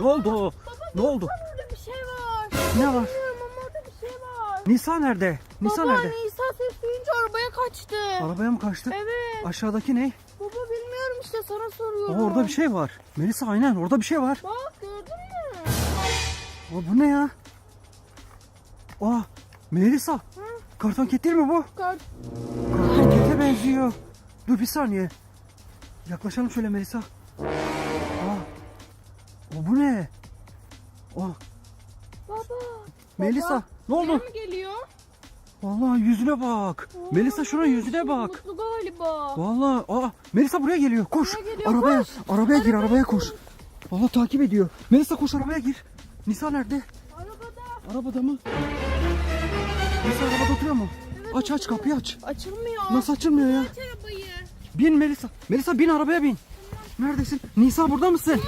Ne oldu? Ne oldu? Orada bir şey var. Ne var? Bilmiyorum ama orada bir şey var. Nisa nerede? Nisa Baba nerede? Nisa ses duyunca arabaya kaçtı. Arabaya mı kaçtı? Evet. Aşağıdaki ne? Baba bilmiyorum işte sana Aa, soruyorum. orada bir şey var. Melisa aynen orada bir şey var. Bak gördün mü? Aa, bu ne ya? Aa Melisa. Karton ket değil mi bu? Kart. Karton kete benziyor. Dur bir saniye. Yaklaşalım şöyle Melisa. Bu ne? Aa, Baba. Melisa ne Baba, oldu? mi geliyor? Vallahi yüzüne bak. Melisa şuna yüzüne bak. Mutlu galiba. Vallahi aa Melisa buraya geliyor. Koş. Buraya geliyor, arabaya koş. arabaya gir, arabaya koş. Vallahi takip ediyor. Melisa koş arabaya gir. Nisa nerede? Arabada. Arabada mı? Nisa arabada oturuyor mu? aç aç kapıyı aç. Açılmıyor. Nasıl açılmıyor ya? Aç arabayı. Bin Melisa. Melisa bin arabaya bin. Neredesin? Nisa burada mısın?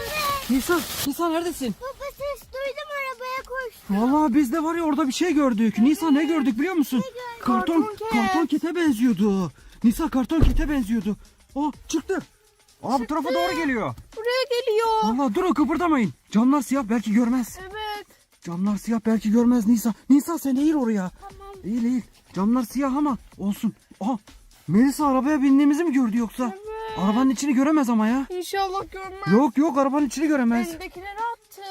Nisa, Nisa neredesin? Baba ses duydum arabaya koş. Vallahi biz de var ya orada bir şey gördük. Nisa ne gördük biliyor musun? Karton Karton ket. karton kete benziyordu. Nisa karton kete benziyordu. O çıktı. Aa bu tarafa doğru geliyor. Buraya geliyor. Vallahi durun kıpırdamayın. Camlar siyah belki görmez. Evet. Camlar siyah belki görmez Nisa. Nisa sen eğil oraya. Tamam. Eğil eğil. Camlar siyah ama olsun. Aha Melisa arabaya bindiğimizi mi gördü yoksa? Evet. Arabanın içini göremez ama ya. İnşallah görmez. Yok yok arabanın içini göremez. Elindekileri attı.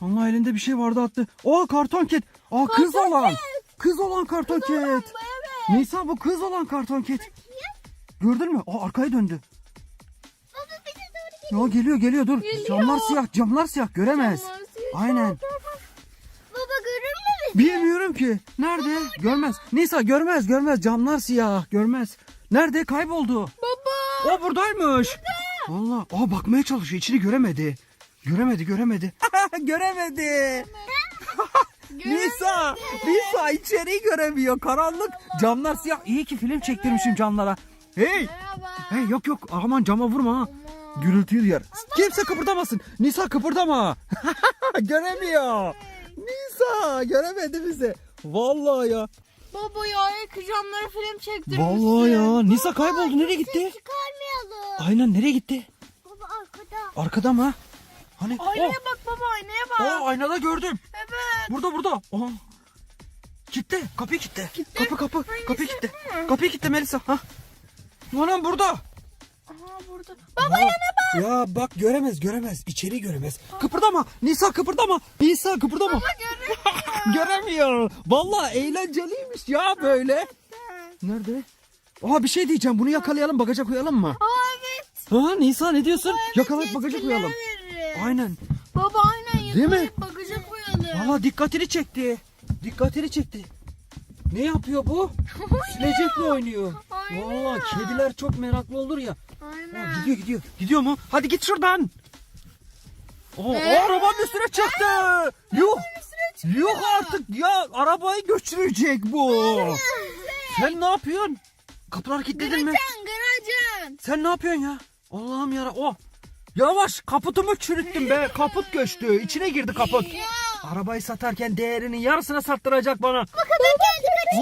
Allah elinde bir şey vardı attı. Aa karton ket. Aa kız Karton olan. ket. Kız olan karton ket. Evet. Nisa bu kız olan karton ket. Gördün mü? Aa arkaya döndü. Baba Ya geliyor geliyor dur. Geliyor. Camlar siyah camlar siyah göremez. Camlar siyah. Aynen. Baba görür mü Bilmiyorum ki. Nerede? Görmez. Nisa görmez görmez. Camlar siyah. Görmez. Nerede? Kayboldu. Baba. O buradaymış. Valla. Aa bakmaya çalışıyor. İçini göremedi. Göremedi göremedi. göremedi. Nisa. Nisa içeriği göremiyor. Karanlık. Camlar siyah. İyi ki film çektirmişim camlara. Hey. Merhaba. Hey yok yok. Aman cama vurma ha. Gürültüyü duyar. Kimse kıpırdamasın. Nisa kıpırdama. Göremiyor. Nisa göremedi bizi. Vallahi ya. Baba ya ekranlara film çektirmişsin. Vallahi ya. Nisa kayboldu. Nereye gitti? Çıkarmayalım. Aynen nereye gitti? Baba arkada. Arkada mı? Hani? Aynaya Oh, bak baba aynaya bak. oh, aynada gördüm. Evet. Burada burada. Oh. Kitle. Kapıyı kitle. Kapı kapı. Hangisi? Kapıyı kitle. Kapıyı kitle Melisa. Ha. Anam burada. Burada. Baba Ya, ya bak göremez göremez. İçeri göremez. Kıpırdama. Nisa kıpırdama. Nisa kıpırdama. Göremiyor. Vallahi eğlenceliymiş ya böyle. Nerede? Aa bir şey diyeceğim. Bunu yakalayalım bagaja koyalım mı? Aa evet. Ha Nisa ne diyorsun? Yakalayıp bagaja koyalım. verir. Aynen. Baba aynen Değil mi? yakalayıp bagaja koyalım. Valla dikkatini çekti. Dikkatini çekti. Ne yapıyor bu? Silecekle oynuyor. Valla kediler çok meraklı olur ya. Aynen. gidiyor gidiyor. Gidiyor mu? Hadi git şuradan. Oo, Ne? o arabanın üstüne çıktı. Yuh. Yok artık ya arabayı götürecek bu. Sen ne yapıyorsun? Kapıları kilitledin mi? Gıracan. Sen ne yapıyorsun ya? Allah'ım yara. Oh. Yavaş kaputumu çürüttüm be. Kaput göçtü. İçine girdi kaput. Arabayı satarken değerinin yarısına sattıracak bana.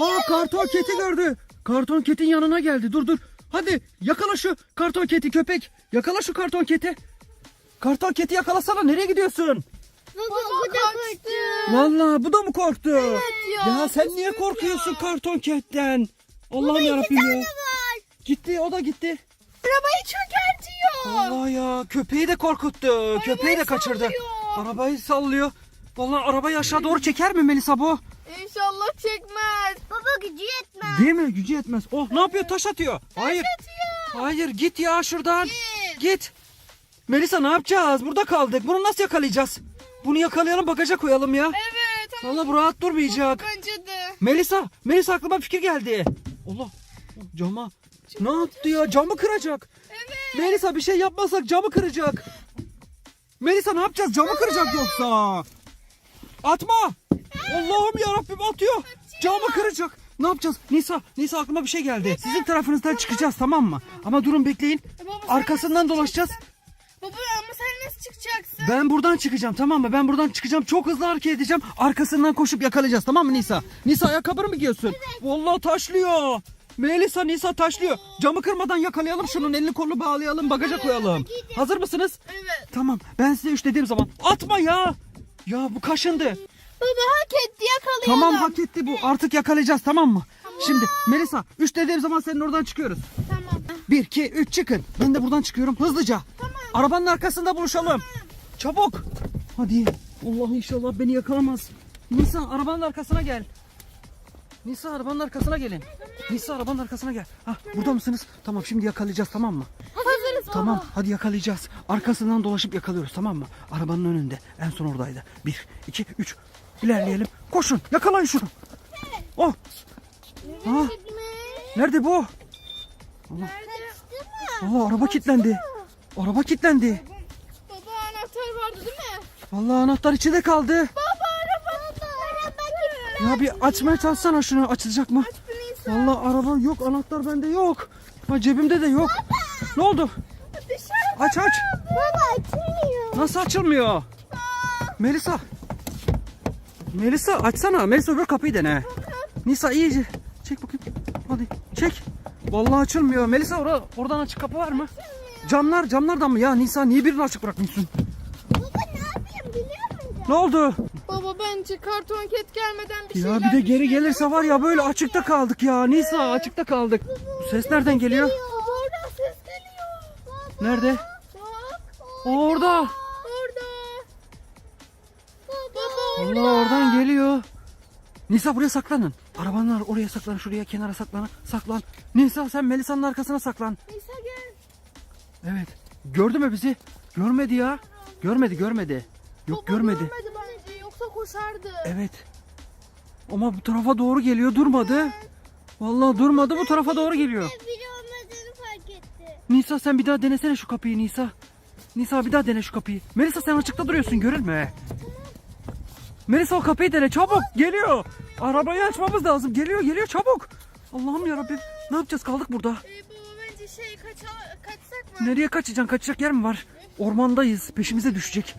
Aa karton keti gördü. Karton ketin yanına geldi. Dur dur. Hadi yakala şu karton keti köpek. Yakala şu karton keti. Karton keti yakalasana. Nereye gidiyorsun? Baba, bu da kaçtı. Vallahi bu da mı korktu? ya, Ya sen niye korkuyorsun ya. karton ketten? Allah'ım yarabbim ya. Gitti o da gitti. Arabayı çökertiyor. Allah ya köpeği de korkuttu. köpeği de kaçırdı. sallıyor. Arabayı sallıyor. Vallahi arabayı aşağı doğru çeker mi Melisa bu? İnşallah çekmez. Baba gücü yetmez. Değil mi? Gücü yetmez. Oh ne yapıyor? Taş atıyor. Hayır. Atıyor. Hayır git ya şuradan. Git. Git. Melisa ne yapacağız? Burada kaldık. Bunu nasıl yakalayacağız? Bunu yakalayalım bagaja koyalım ya. Evet. ama Vallahi bu rahat durmayacak. Melisa, Melisa aklıma fikir geldi. Allah. Cama. Ne yaptı ya? Camı kıracak. Evet. Melisa bir şey yapmazsak camı kıracak. Melisa ne yapacağız? Camı kıracak yoksa. Atma. Allah'ım yarabbim atıyor. Camı kıracak. Ne yapacağız? Nisa, Nisa aklıma bir şey geldi. Sizin tarafınızdan çıkacağız tamam mı? Ama durun bekleyin. E Arkasından dolaşacağız. Baba ama sen nasıl çıkacaksın? Ben buradan çıkacağım tamam mı? Ben buradan çıkacağım. Çok hızlı hareket edeceğim. Arkasından koşup yakalayacağız tamam mı Nisa? Nisa ayakkabını mı giyiyorsun? Vallahi taşlıyor. Melisa Nisa taşlıyor. Camı kırmadan yakalayalım şunun elini kolunu bağlayalım bagaja koyalım. Hazır mısınız? Evet. Tamam ben size üç dediğim zaman atma ya. Ya bu kaşındı. Baba hak etti yakalayalım. Tamam hak etti bu. Artık yakalayacağız tamam mı? Şimdi Melisa 3 dediğim zaman senin oradan çıkıyoruz. Tamam. 1 2 3 çıkın. Ben de buradan çıkıyorum hızlıca. Arabanın arkasında buluşalım. Çabuk. Hadi. Allah inşallah beni yakalamaz. Nisa arabanın arkasına gel. Nisa arabanın arkasına gelin. Nisa arabanın arkasına gel. Ha burada mısınız? Tamam şimdi yakalayacağız tamam mı? Hazırız Tamam hadi yakalayacağız. Arkasından dolaşıp yakalıyoruz tamam mı? Arabanın önünde. En son oradaydı. 1 2 3 İlerleyelim. Koşun yakalayın şunu. Oh Ha, nerede bu? Allah. Allah araba kilitlendi. Araba kilitlendi. Baba anahtar vardı değil mi? Vallahi anahtar içinde kaldı. Baba araba. Araba. Ya bir açmaya çalışsana şunu açılacak mı? Vallahi araba yok anahtar bende yok. Ha cebimde de yok. Ne oldu? Dışarı. Aç aç. Baba açılmıyor. Nasıl açılmıyor? Melisa. Melisa açsana. Melisa öbür kapıyı dene. Nisa iyice. Çek bakayım. Hadi çek. Vallahi açılmıyor. Melisa ora, oradan açık kapı var mı? Camlar camlardan mı? Ya Nisa niye birini açık bırakmışsın? Baba ne yapayım biliyor musun? Ne oldu? Baba bence karton ket gelmeden bir şeyler Ya bir de geri gelirse var ya böyle açıkta kaldık ya. Nisa açıkta kaldık. Bu ses nereden geliyor? Baba oradan ses geliyor. Baba. Nerede? Bak. Orada. Orada. Allah oradan geliyor. Nisa buraya saklanın. Arabanlar oraya saklan, şuraya kenara saklan. Saklan. Nisa sen Melisa'nın arkasına saklan. Nisa gel. Evet. Gördü mü bizi? Görmedi ya. Görmedi, görmedi. Yok Baba görmedi. görmedi bence yoksa koşardı. Evet. Ama bu tarafa doğru geliyor, durmadı. Vallahi durmadı, bu tarafa doğru geliyor. Biri olmadığını fark etti. Nisa sen bir daha denesene şu kapıyı Nisa. Nisa bir daha dene şu kapıyı. Melisa sen açıkta duruyorsun görülme. Melisa o kapıyı dene çabuk geliyor. Arabayı açmamız lazım geliyor geliyor çabuk. Allah'ım yarabbim ne yapacağız kaldık burada. Ee, baba bence şey kaça, kaçsak mı? Nereye kaçacaksın kaçacak yer mi var? Ormandayız peşimize düşecek.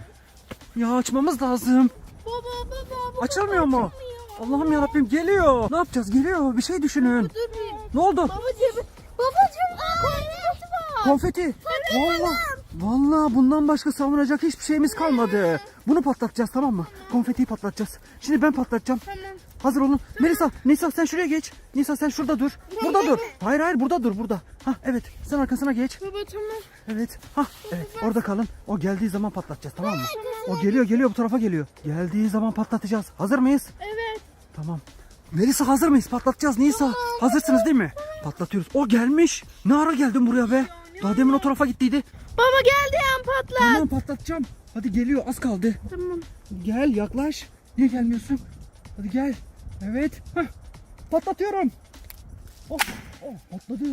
Ya açmamız lazım. Baba baba baba. Açılmıyor mu? Allah'ım yarabbim geliyor. Ne yapacağız geliyor bir şey düşünün. Dur bir. Ne oldu? Babacığım. Babacığım. Konfeti var. Konfeti. Vallahi, vallahi bundan başka savunacak hiçbir şeyimiz kalmadı. Bunu patlatacağız tamam mı? Konfetiyi patlatacağız. Şimdi ben patlatacağım. Tamam. Hazır olun. Melisa, Nisa sen şuraya geç. Nisa sen şurada dur. Burada dur. Hayır hayır burada dur burada. Ha evet sen arkasına geç. Baba tamam. Evet. Ha evet orada kalın. O geldiği zaman patlatacağız tamam mı? O geliyor geliyor bu tarafa geliyor. Geldiği zaman patlatacağız. Hazır mıyız? Evet. Tamam. Melisa hazır mıyız? Patlatacağız Nisa. Hazırsınız değil mi? Patlatıyoruz. O gelmiş. Ne ara geldin buraya be? Daha demin o tarafa gittiydi. Baba geldi yan patla. Tamam patlatacağım. Hadi geliyor az kaldı. Tamam. Gel yaklaş. Niye gelmiyorsun? Hadi gel. Evet. Hah. Patlatıyorum. Oh, oh patladı.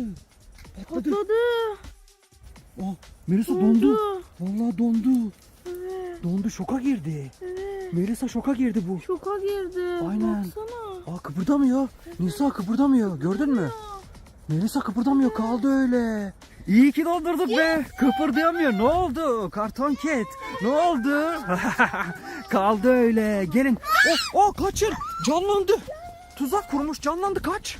Patladı. Patladı. Oh, Melisa dondu. Vallahi dondu. Dondu şoka girdi. Evet. Melisa şoka girdi bu. Şoka girdi. Aynen. Baksana. Aa kıpırdamıyor. Nisa kıpırdamıyor. Gördün mü? Melisa kıpırdamıyor kaldı öyle. İyi ki dondurduk be. Kıpırdayamıyor. Ne oldu? Karton ket. Ne oldu? kaldı öyle. Gelin. Oh, oh kaçın. Canlandı. Tuzak kurmuş. Canlandı kaç.